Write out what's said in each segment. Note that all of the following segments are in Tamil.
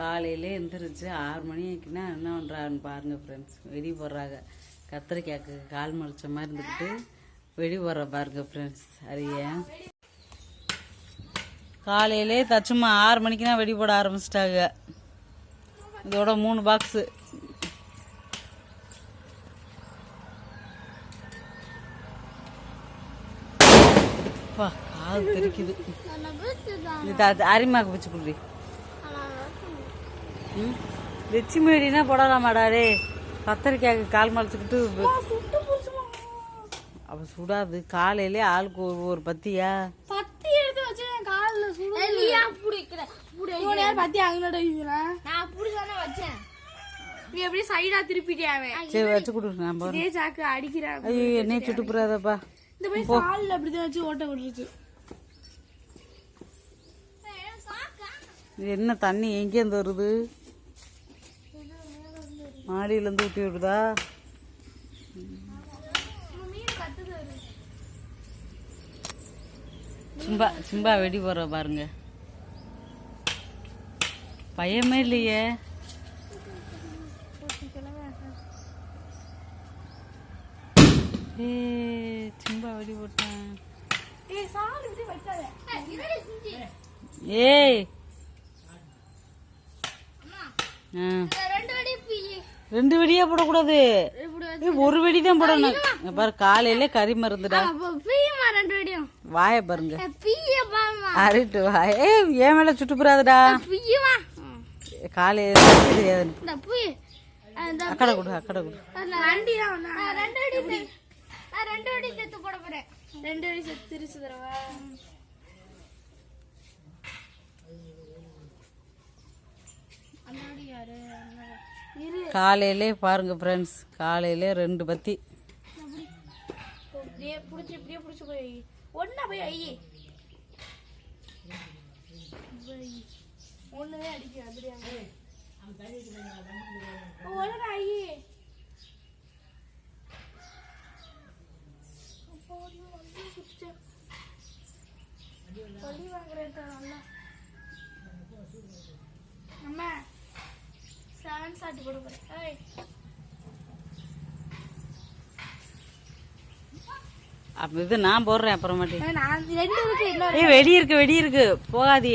காலையிலே எந்திரிச்சு ஆறு மணி ஆக்கினா என்ன பண்ணுறான்னு பாருங்க ஃப்ரெண்ட்ஸ் வெடி போடுறாங்க கத்திரிக்காய்க்கு கால் முளைச்ச மாதிரி இருந்துக்கிட்டு வெடி போடுற பாருங்க ஃப்ரெண்ட்ஸ் அறிய. காலையிலே தச்சுமா ஆறு மணிக்கு தான் வெடி போட ஆரம்பிச்சிட்டாங்க. இதோட மூணு பாக்ஸு காது தெரிக்குது. அரிமாக்கு பிச்சு குடி ம்? லட்சுமி வெடினா போடலாமாடா டே கத்தரிக்காய்க்கு கால் மலைச்சுக்கிட்டு அப்போ சுடாது. காலையிலே ஆளுக்கு ஒரு ஒரு பத்தியா? பத்தி எடுத்து வச்சு கால்ல நேரம் பத்தி நான் புடிச்சானே வச்சேன். நீ எப்படி சைடா திருப்பிட்டியாவே சரி வச்சு கொடு நான் போறேன். சாக்கு அடிக்கிறாங்க ஐயோ என்னைய சுட்டு போறாதப்பா இந்த போய் கால்ல அப்படிதான் வச்சு ஓட்ட விட்டுருச்சு. என்ன தண்ணி எங்கேருந்து வருது? மாடியிலேருந்து ஊற்றி விடுதா? சிம்பா சிம்பா வெடி போற பாருங்க. பயமே இல்லையே. ஏ சிம்பா வெடி போட்டேன். ஏய். ஆ. ரெண்டு வெடியா போடக்கூடாது. ஏய், ஒரு வெடி தான் போடணும். பாரு காலையில கறி மருந்துடா பீயமா ரெண்டு அடியும் வாய பாருங்க. அரிட்டு வாய ஏய், என் மேல சுட்டு போறாதுடா பீயமா காலையில தெரியாது அக்கடை கொடு அக்கடை கொடு. ரெண்டு அடி நான் ரெண்டு அடி செத்து போட போறேன். ரெண்டு அடி செத்து திருச்சு தரவா? அண்ணாடி யாரு? காலையிலே பாருங்க ஃப்ரெண்ட்ஸ் காலையிலே ரெண்டு பத்தி. அம்மா. செவன் சாட்டி கொடுக்குறேன் அப்ப இது நான் போடுறேன் அப்புறமாட்டி. ஏய் வெடி இருக்கு வெடி இருக்கு. பூச்சி.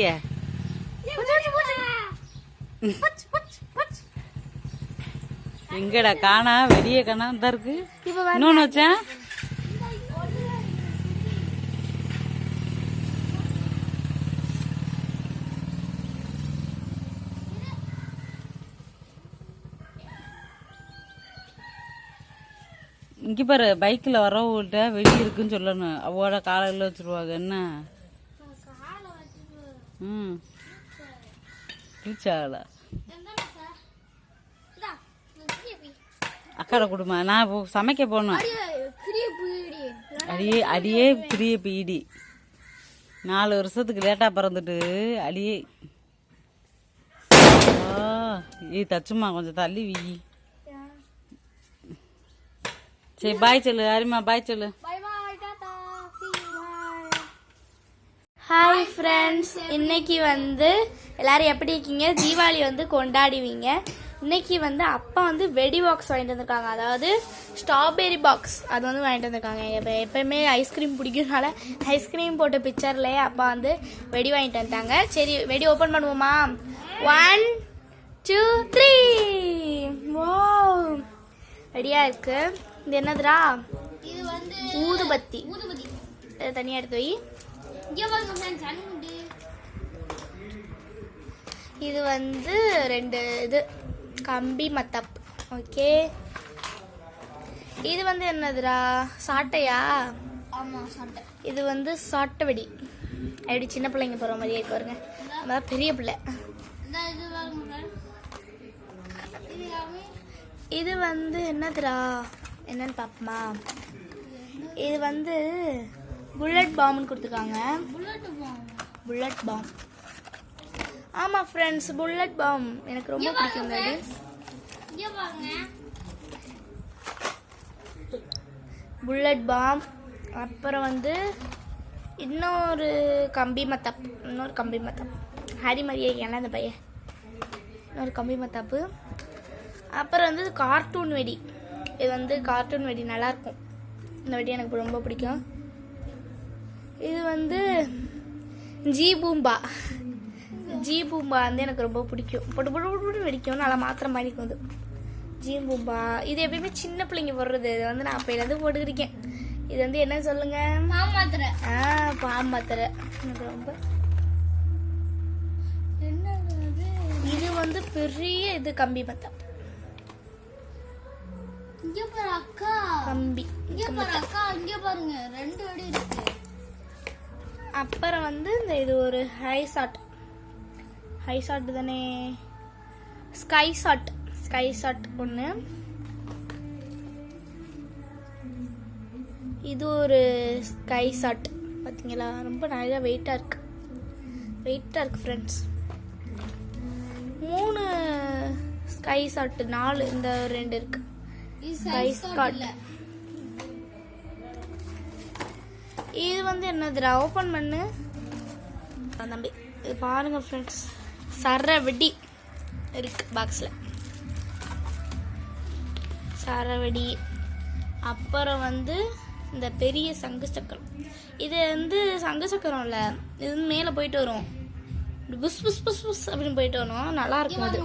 எங்கடா காணா வெடியே காணா தான் இருக்கு. இன்னொன்னு வச்சேன். இங்க பாரு பைக்ல வரவங்கள்ட்ட வெடி இருக்குன்னு சொல்லணும். அவோட காலையில் வச்சிருவாங்க. என்ன? ம். கிழிச்சாகல அக்காட கொடுமா. நான் இப்போ சமைக்க போகணும். அடியே, அடியே பிரிய பீடி. நாலு வருஷத்துக்கு லேட்டா பிறந்துட்டு அடியே. ஏய் தச்சுமா கொஞ்சம் தள்ளி வீ. சரி பாய் சொல்லு அரிமா பாய் சொல்லு. ஹாய் ஃப்ரெண்ட்ஸ் இன்னைக்கு வந்து எல்லாரும் எப்படி இருக்கீங்க? தீபாவளி வந்து கொண்டாடுவீங்க. இன்னைக்கு வந்து அப்பா வந்து வெடி பாக்ஸ் வாங்கிட்டு வந்திருக்காங்க. அதாவது ஸ்ட்ராபெரி பாக்ஸ் அது வந்து வாங்கிட்டு வந்திருக்காங்க. எப்போ எப்பயுமே ஐஸ்கிரீம் பிடிக்கிறதுனால ஐஸ்கிரீம் போட்ட பிக்சர்லேயே அப்பா வந்து வெடி வாங்கிட்டு வந்துட்டாங்க. சரி வெடி ஓப்பன் பண்ணுவோமா? ஒன் டூ த்ரீ ஓ ரெடியா இருக்கு? இது என்னதுடா? இது வந்து ஊதுபத்தி. ஊதுபதி இதை தனியாக எடுத்து வை. இது வந்து ரெண்டு இது. கம்பி மத்தப். ஓகே. இது வந்து என்னதுடா? சாட்டையா? இது வந்து சாட்டை வெடி அப்படி சின்ன பிள்ளைங்க போகிற மாதிரியே இருக்கு பாருங்க. நம்ம பெரிய பிள்ளை. இது வந்து என்னதுடா? என்னன்னு பார்ப்போமா இது வந்து புல்லட் பாம்னு கொடுத்துருக்காங்க. புல்லட் பாம் ஆமாம் ஃப்ரெண்ட்ஸ் புல்லட் பாம் எனக்கு ரொம்ப பிடிக்கும் அது புல்லட் பாம் அப்புறம் வந்து இன்னொரு கம்பி மத்தப். இன்னொரு கம்பி மத்தப். ஹரி மாதிரியே இருக்கான்ல அந்த பையன். இன்னொரு கம்பி மத்தாப்பு. அப்புறம் வந்து கார்ட்டூன் வெடி. இது வந்து கார்ட்டூன் வெடி நல்லா இருக்கும் இந்த வெடி எனக்கு ரொம்ப பிடிக்கும். இது வந்து ஜி பூம்பா ஜி பூம்பா வந்து எனக்கு ரொம்ப பிடிக்கும். பொட்டு பொட்டு பொட்டு வெடிக்கும். நல்லா மாத்திர மாதிரி இருக்கும் அது. ஜி பூம்பா இது எப்பயுமே சின்ன பிள்ளைங்க போடுறது. இது வந்து நான் அப்பையிலேருந்து போட்டுக்கிருக்கேன் இது வந்து என்ன சொல்லுங்க? மாமாத்திரை ஆ பாம்பத்திரை எனக்கு ரொம்ப இது வந்து பெரிய இது கம்பி மத்தம் இங்க பாரு அக்கா. கம்பி இங்க பாரு அக்கா இங்க பாருங்க. ரெண்டு வெடி இருக்கு. அப்புறம் வந்து இந்த இது ஒரு ஹை ஷாட் ஹை ஷாட் தானே? ஸ்கை ஷாட் ஸ்கை ஷாட் ஒன்று இது ஒரு ஸ்கை ஷாட் பார்த்தீங்களா ரொம்ப நிறையா வெயிட்டாக இருக்கு. வெயிட்டாக இருக்கு ஃப்ரெண்ட்ஸ் மூணு ஸ்கை ஷாட் நாலு இந்த ரெண்டு இருக்கு. இது வந்து என்னதுடா? ஓப்பன் பண்ணு. தம்பி இது பாருங்க ஃப்ரெண்ட்ஸ் சர வெடி இருக்கு பாக்ஸில் சர வெடி அப்புறம் வந்து இந்த பெரிய சங்கு சக்கரம். இது வந்து சங்கு சக்கரம் இல்லை. இது வந்து மேலே போயிட்டு வரும். புஸ் புஸ் புஸ் புஸ் அப்படின்னு போயிட்டு வரும் நல்லா இருக்கும் அது.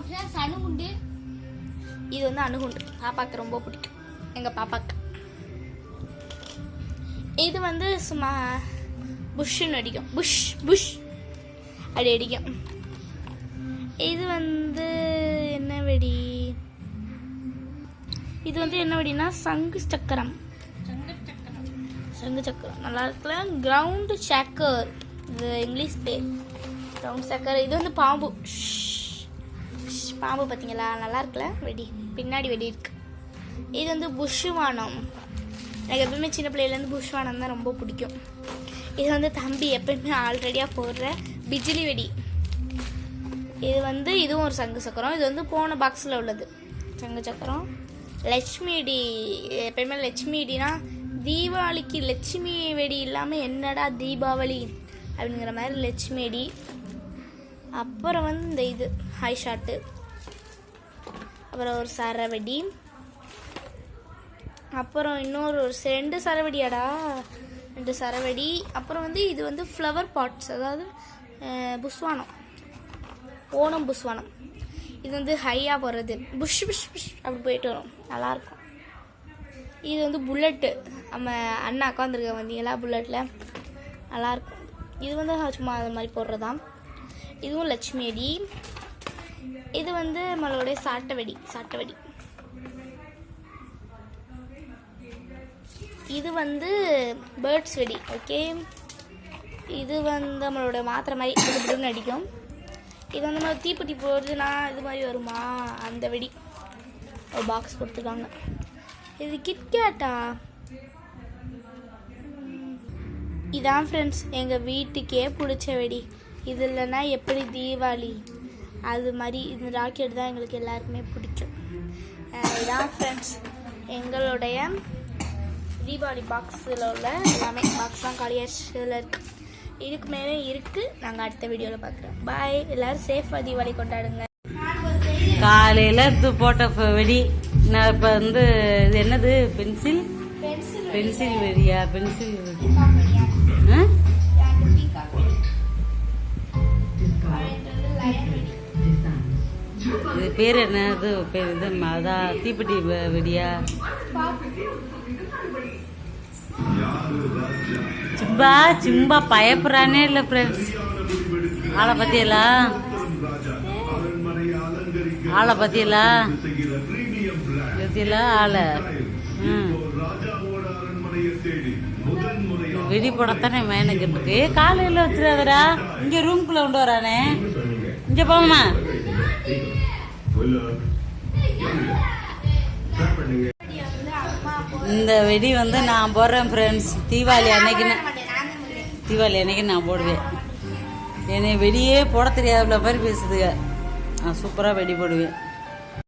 இது வந்து அணுகுண்டு. பாப்பாக்கு ரொம்ப பிடிக்கும். எங்கள் பாப்பாக்கு. இது வந்து சும்மா புஷ்ஷுன்னு அடிக்கும். Push push. அப்படி அடிக்கும். இது வந்து என்ன வெடி? இது வந்து என்ன வெடினா சங்கு சக்கரம். சங்கு சக்கரம். நல்லா இருக்குல்ல? கிரவுண்டு சக்கர் இது இங்கிலீஷ் பேர். கிரவுண்ட் சக்கர் இது வந்து பாம்பு. ஷ். பாம்பு பார்த்தீங்களா? நல்லா இருக்குல்ல? வெடி. பின்னாடி வெடி இருக்கு. இது வந்து புஷ்வானம் எனக்கு எப்பவுமே சின்ன பிள்ளையிலேருந்து புஷ்வானம் தான் ரொம்ப பிடிக்கும். இது வந்து தம்பி எப்பயுமே ஆல்ரெடியாக போடுற பிஜிலி வெடி. இது வந்து இதுவும் ஒரு சங்கு சக்கரம். இது வந்து போன பாக்ஸில் உள்ளது. சங்கு சக்கரம். லட்சுமிடி எப்பயுமே லட்சுமிடினா தீபாவளிக்கு லட்சுமி வெடி இல்லாமல் என்னடா தீபாவளி அப்படிங்கிற மாதிரி லட்சுமி அப்புறம் வந்து இந்த இது ஹை ஷாட்டு அப்புறம் ஒரு சரவெடி. அப்புறம் இன்னொரு ஒரு ரெண்டு சரவெடியாடா. ரெண்டு சரவெடி. அப்புறம் வந்து இது வந்து ஃப்ளவர் பாட்ஸ் அதாவது அஹ், புஸ்வானம் ஓணம் புஸ்வானம் இது வந்து ஹையாக போடுறது. புஷ் புஷ் புஷ் அப்படி போயிட்டு வரும். நல்லாயிருக்கும் இது வந்து புல்லட்டு. நம்ம அண்ணா உட்காந்துருக்க வந்தீங்களா புல்லட்டில் நல்லாயிருக்கும் இது வந்து சும்மா அது மாதிரி போடுறதாம் இதுவும் லட்சுமி அடி. இது வந்து நம்மளுடைய சாட்டை வெடி சாட்டை வெடி இது வந்து பேர்ட்ஸ் வெடி ஓகே இது வந்து நம்மளோட மாத்திரை மாதிரி இது இப்படின்னு அடிக்கும். இது வந்து நம்ம தீப்பெட்டி போடுறதுனா இது மாதிரி வருமா? அந்த வெடி. ஒரு பாக்ஸ் கொடுத்துருக்காங்க. இது கிட்கேட்டா இதான் ஃப்ரெண்ட்ஸ் எங்கள் வீட்டுக்கே பிடிச்ச வெடி. இது இல்லைன்னா எப்படி தீபாவளி? அது மாதிரி இந்த ராக்கெட் தான் எங்களுக்கு எல்லாருக்குமே பிடிக்கும். இதான் ஃப்ரெண்ட்ஸ் எங்களுடைய தீபாவளி பாக்ஸில் உள்ள எல்லாமே பாக்ஸ் தான் காலியாச்சு இதில் இருக்குது இதுக்கு மேலே இருக்குது நாங்கள் அடுத்த வீடியோவில் பார்க்குறோம். பாய் எல்லோரும் சேஃபாக தீபாவளி கொண்டாடுங்க. காலையில எடுத்து போட்ட வெடி. நான் இப்ப வந்து இது என்னது? பென்சில்? பென்சில் பென்சில் வெடியா? பென்சில் வெடி. ஆ? இது பேர் என்ன? இது பேர் இது ம- அதான் தீப்பெட்டி வெடியா? சும்பா சும்பா பயப்படுறானே இல்லை ஃப்ரெண்ட்ஸ் ஆளை பத்தியலா? ஆளை பத்தியலா? பத்தியலா ஆளை. வெடி போடத்தானே மேனுக்கு இருக்கு காலையில் வச்சிடாதடா. இங்கே ரூம்குள்ள கொண்டு வரானே. இங்க போமா இந்த வெடி வந்து நான் போடுறேன் ஃப்ரெண்ட்ஸ் தீபாவளி அன்னைக்கு தீபாவளி அன்னைக்கு நான் போடுவேன். என்னை வெடியே போட தெரியாத மாதிரி பேசுதுங்க. நான் சூப்பராக வெடி போடுவேன்.